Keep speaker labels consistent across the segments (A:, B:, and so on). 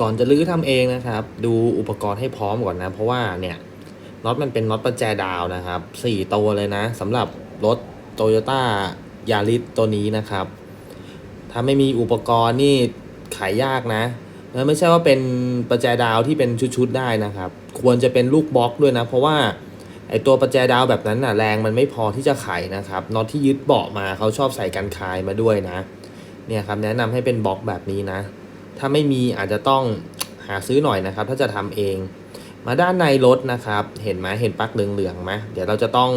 A: ก่อนจะลื้อทำเองนะครับ ดูอุปกรณ์ให้พร้อมก่อนนะ เพราะว่าเนี่ยน็อตมันเป็นน็อตประแจดาวนะครับสี่ตัวเลยนะสำหรับรถโตโยต้ายาริสตัวนี้นะครับ ถ้าไม่มีอุปกรณ์นี่ขายยากนะแล้วไม่ใช่ว่าเป็นประแจดาวที่เป็นชุดๆได้นะครับ ควรจะเป็นลูกบล็อกด้วยนะ เพราะว่าไอตัวประแจดาวแบบนั้นน่ะแรงมันไม่พอที่จะไขนะครับน็อตที่ยึดเบาะมาเขาชอบใส่กันคายมาด้วยนะ เนี่ยครับแนะนำให้เป็นบล็อกแบบนี้นะ ถ้าไม่มีอาจจะต้องหาซื้อหน่อยนะครับ ถ้าจะทำเอง มาด้านในรถนะครับ เห็นไหมเห็นปลั๊กเหลืองๆไหมเดี๋ยวเราจะต้อง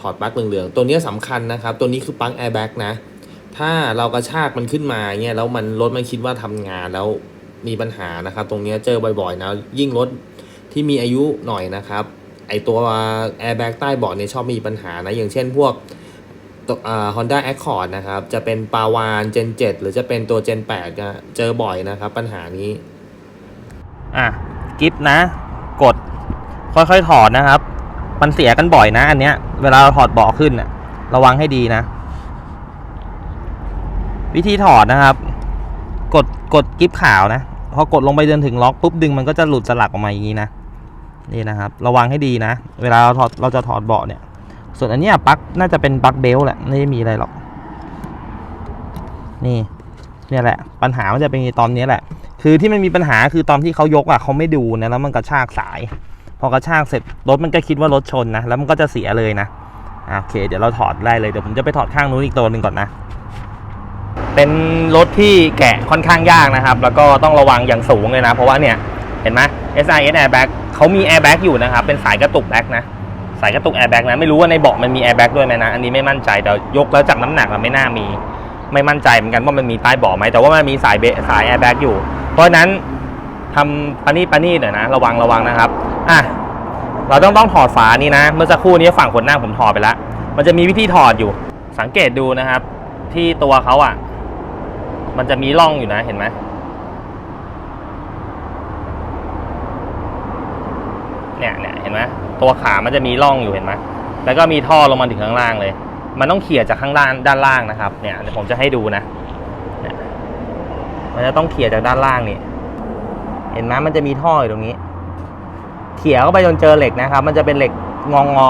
A: ถอดปลั๊กเหลืองๆตัวนี้สำคัญนะครับ ตัวนี้คือปลั๊กแอร์แบ็กนะ ถ้าเรากระชากมันขึ้นมาเนี่ยแล้วมันรถมันคิดว่าทำงานแล้วมีปัญหานะครับ ตรงเนี้ยเจอบ่อยๆนะยิ่งรถที่มีอายุหน่อยนะครับไอตัวแอร์แบ็กใต้เบาะเนี่ยชอบมีปัญหานะอย่างเช่นพวก ตัวอ่า Honda Accord นะครับ จะเป็นปาวาน Gen 7หรือจะเป็นตัว Gen 8นะเจอบ่อยนะครับปัญหานี้
B: อะกิฟนะ กดค่อยๆถอดนะครับ มันเสียกันบ่อยนะอันเนี้ย เวลาเราถอดเบาะขึ้นระวังให้ดีนะ วิธีถอดนะครับ กดกดกิฟขาวนะพอกดลงไปจนถึงล็อกปุ๊บดึงมันก็จะหลุดสลักออกมาอย่างนี้นะนี่นะครับ ระวังให้ดีนะ เวลาเราถอดเราจะถอดเบาะเนี่ย ส่วนอันนี้ปลั๊กน่าจะเป็นปลั๊กเบลแหละไม่ได้มีอะไรหรอก นี่ เนี่ยแหละ ปัญหามันจะเป็นตอนนี้แหละ คือที่มันมีปัญหาคือตอนที่เขายกอะเขาไม่ดูนะแล้วมันกระชากสาย พอกระชากเสร็จรถมันก็คิดว่ารถชนนะแล้วมันก็จะเสียเลยนะอะโอเค เดี๋ยวเราถอดได้เลยเดี๋ยวผมจะไปถอดข้างนู้นอีกตัวหนึ่งก่อนนะเป็นรถที่แกะค่อนข้างยากนะครับ แล้วก็ต้องระวังอย่างสูงเลยนะ เพราะว่าเนี่ย เห็นไหม SIS Airbag เขามี Airbag อยู่นะครับ เป็นสายกระตุกแบ็กนะ สายกระตุก Airbag นะไม่รู้ว่าในเบาะมันมี Airbag ด้วยไหมนะอันนี้ไม่มั่นใจแต่ยกแล้วจากน้ำหนักอะไม่น่ามี ไม่มั่นใจเหมือนกันว่ามันมีใต้เบาะไหมแต่ว่ามันมีสายเบสาย Airbag อยู่ เพราะฉะนั้นทำปานี่ปานี่หน่อยนะ ระวังระวังนะครับอะเราต้องต้องถอดฝานี้นะ เมื่อสักครู่นี้ฝั่งคนหน้าผมถอดไปแล้วมันจะมีวิธีถอดอยู่ สังเกตดูนะครับ ที่ตัวเขาอะ มันจะมีร่องอยู่นะเห็นไหม เนี่ยเนี่ยเห็นไหมตัวขามันจะมีร่องอยู่เห็นไหมแล้วก็มีท่อลงมาถึงข้างล่างเลย มันต้องเขี่ยจากข้างล่างด้านล่างนะครับเนี่ยเดี๋ยวผมจะให้ดูนะเนี่ยมันจะต้องเขี่ยจากด้านล่างนี่เห็นไหมมันจะมีท่ออยู่ตรงนี้ เขี่ยเข้าไปจนเจอเหล็กนะครับ มันจะเป็นเหล็กงองอ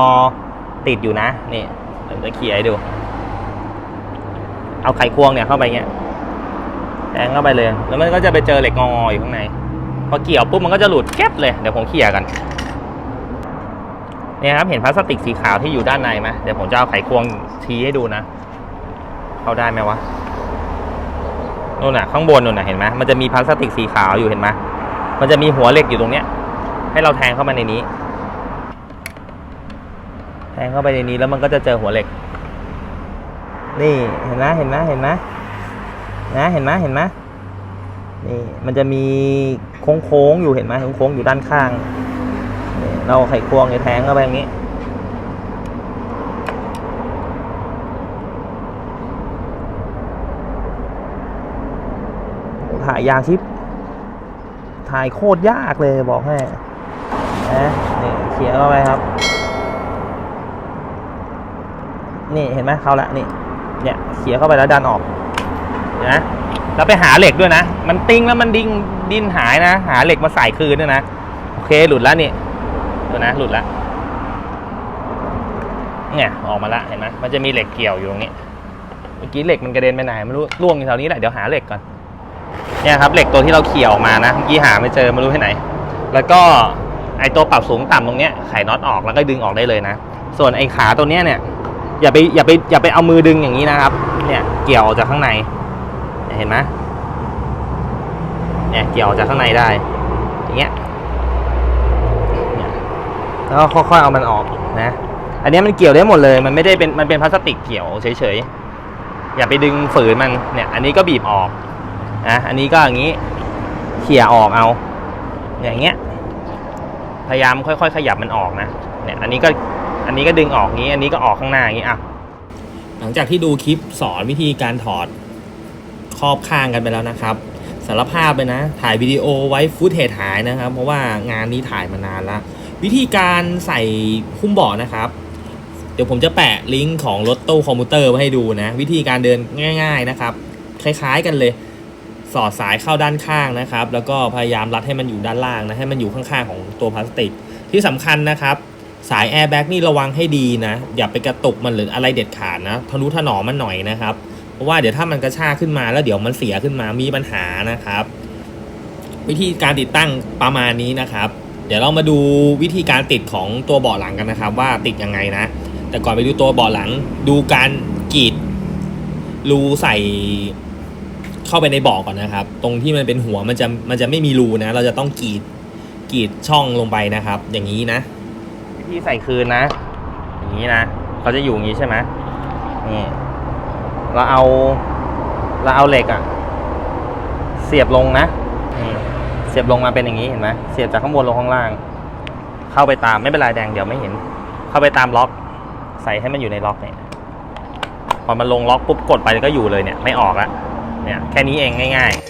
B: ติดอยู่นะนี่เดี๋ยวจะเขี่ยให้ดู เอาไขควงเนี่ยเข้าไปเงี้ยแทงเข้าไปเลย แล้วมันก็จะไปเจอเหล็กงอๆอยู่ข้างใน พอเกี่ยวปุ๊บมันก็จะหลุดแก๊บเลย เดี๋ยวผมเขี่ยกัน เนี่ยครับเห็นพลาสติกสีขาวที่อยู่ด้านในไหมเดี๋ยวผมจะเอาไขควงทีให้ดูนะ เข้าได้ไหมวะนู่นน่ะข้างบนนู่นน่ะเห็นไหมมันจะมีพลาสติกสีขาวอยู่เห็นไหมมันจะมีหัวเหล็กอยู่ตรงเนี้ย ให้เราแทงเข้ามาในนี้ แทงเข้าไปในนี้แล้วมันก็จะเจอหัวเหล็ก นี่เห็นไหมเห็นไหมเห็นไหมนะเห็นไหมเห็นไหมนี่มันจะมีโค้งๆอยู่เห็นไหมโค้งๆอยู่ด้านข้าง เราไขควงเนี่ยแทงเข้าไปอย่างนี้ ถ่ายยางชิป ถ่ายโคตรยากเลยบอกให้นะนี่เขียเข้าไปครับ นี่เห็นไหมเข้าละนี่ เนี่ยเขียเข้าไปแล้วดันออกนะแล้วไปหาเหล็กด้วยนะ มันติ้งแล้วมันดิ้งดิ้นหายนะ หาเหล็กมาใส่คืนด้วยนะ โอเคหลุดแล้วนี่ ดูนะหลุดแล้วเนี่ยออกมาละเห็นไหมมันจะมีเหล็กเกี่ยวอยู่ตรงนี้เมื่อกี้เหล็กมันกระเด็นไปไหนไม่รู้ล่วงอยู่แถวนี้แหละเดี๋ยวหาเหล็กก่อนเนี่ยครับเหล็กตัวที่เราเขี่ยออกมานะเมื่อกี้หาไม่เจอไม่รู้ที่ไหน แล้วก็ไอตัวปรับสูงต่ำตรงเนี้ยไขน็อตออกแล้วก็ดึงออกได้เลยนะ ส่วนไอขาตัวเนี้ยเนี่ยอย่าไปอย่าไปอย่าไปเอามือดึงอย่างนี้นะครับ เนี่ยเกี่ยวออกจากข้างในเนี่ยเห็นไหมเนี่ยเกี่ยวออกจากข้างในได้อย่างเงี้ย แล้วก็ค่อยๆเอามันออกนะ อันนี้มันเกี่ยวได้หมดเลย มันไม่ได้เป็นมันเป็นพลาสติกเกี่ยวเฉยๆ อย่าไปดึงฝืนมันเนี่ย อันนี้ก็บีบออกนะอันนี้ก็อย่างนี้เขี่ยออกเอา อย่างเงี้ย พยายามค่อยๆ ขยับมันออกนะ เนี่ย อันนี้ก็อันนี้ก็ดึงออกงี้ อันนี้ก็ออกข้างหน้าอย่างงี้อะ
A: หลังจากที่ดูคลิปสอนวิธีการถอดครอบข้างกันไปแล้วนะครับสารภาพเลยนะ ถ่ายวิดีโอไว้ฟุตเทจหายนะครับ เพราะว่างานนี้ถ่ายมานานแล้ว วิธีการใส่คุ้มเบาะนะครับ เดี๋ยวผมจะแปะลิงก์ของรถตู้คอมพิวเตอร์ไว้ให้ดูนะ วิธีการเดินง่าย ๆนะครับ คล้ายๆกันเลย สอดสายเข้าด้านข้างนะครับ แล้วก็พยายามรัดให้มันอยู่ด้านล่างนะให้มันอยู่ข้างๆของตัวพลาสติก ที่สำคัญนะครับ สายแอร์แบ็กนี่ระวังให้ดีนะ อย่าไปกระตุกมันหรืออะไรเด็ดขาดนะทะนุถนอมมันหน่อยนะครับเพราะว่าเดี๋ยวถ้ามันกระชากขึ้นมาแล้วเดี๋ยวมันเสียขึ้นมามีปัญหานะครับ วิธีการติดตั้งประมาณนี้นะครับ เดี๋ยวเรามาดูวิธีการติดของตัวเบาะหลังกันนะครับ ว่าติดยังไงนะ แต่ก่อนไปดูตัวเบาะหลัง ดูการกรีดรูใส่เข้าไปในเบาะก่อนนะครับ ตรงที่มันเป็นหัวมันจะมันจะไม่มีรูนะ เราจะต้องกรีดกรีดช่องลงไปนะครับ อย่างนี้นะ
B: วิธีใส่คืนนะ อย่างนี้นะเขาจะอยู่อย่างนี้ใช่ไหมนี่เราเอาเราเอาเหล็กอะเสียบลงนะ เสียบลงมาเป็นอย่างนี้เห็นไหมเสียบจากข้างบนลงข้างล่าง เข้าไปตามไม่เป็นไรแดงเดี๋ยวไม่เห็น เข้าไปตามล็อก ใส่ให้มันอยู่ในล็อกเนี่ยพอมันลงล็อกปุ๊บกดไปก็อยู่เลยเนี่ยไม่ออกละเนี่ยแค่นี้เองง่าย ๆ